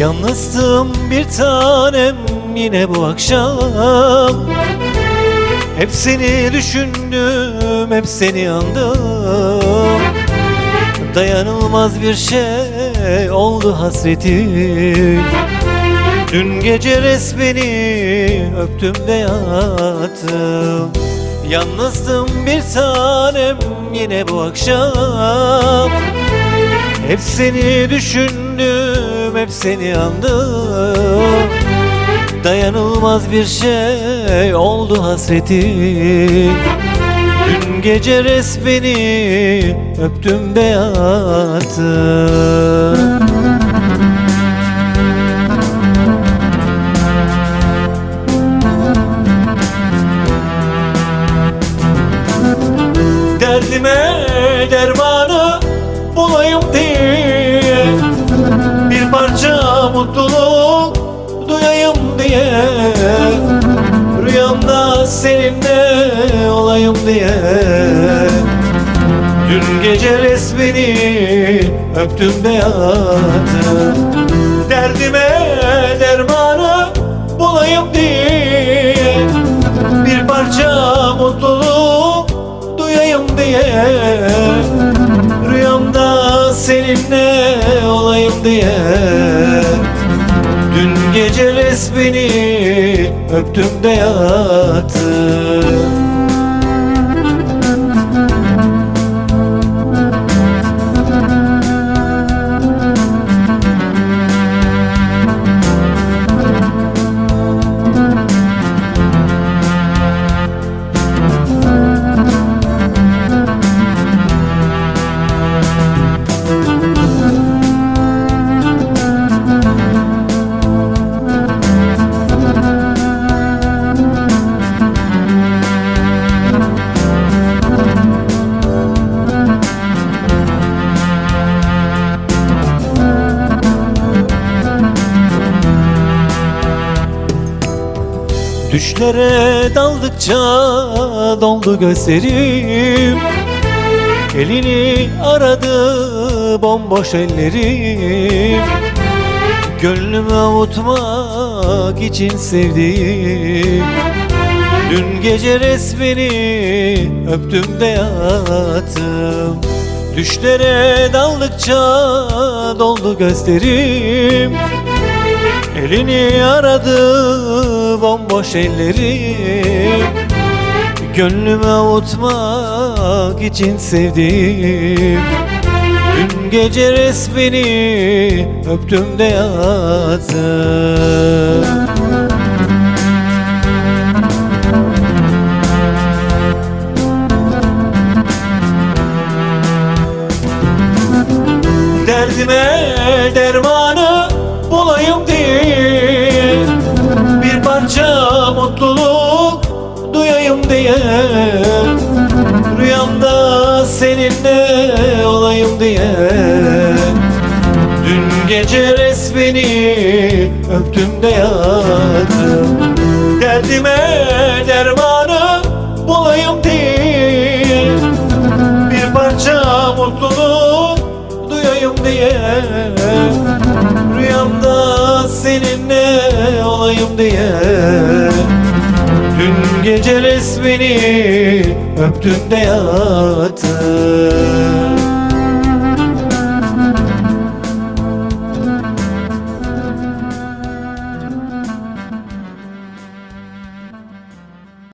Yalnızdım bir tanem yine bu akşam. Hep seni düşündüm, hep seni andım. Dayanılmaz bir şey oldu hasretin Dün gece resmini öptüm de yattım. Yalnızdım bir tanem yine bu akşam. Hep seni düşündüm, hep seni andım Dayanılmaz bir şey oldu hasretin Dün gece resmini öptüm de yattım Derdime dermanı duyayım diye. Rüyamda seninle olayım diye. Dün gece resmini öptüm de Derdime dermanı bulayım diye. Bir parça mutluluk duyayım diye. Rüyamda seninle olayım diye Gece resmini öptüm de yattım Düşlere daldıkça doldu gözlerim. Elini aradı bomboş ellerim. Gönlümü avutmak için sevdiğim. Dün gece resmini öptüm de yattım. Düşlere daldıkça doldu gözlerim Elini aradı bomboş ellerim Gönlümü avutmak için sevdim. Dün gece resmini öptüm de yattım. Derdime dermanı bulayım diye gece resmini öptüm de yattım. Derdime dermanı bulayım diye Bir parça mutluluk duyayım diye. Rüyamda seninle olayım diye. Dün gece resmini öptüm de yattım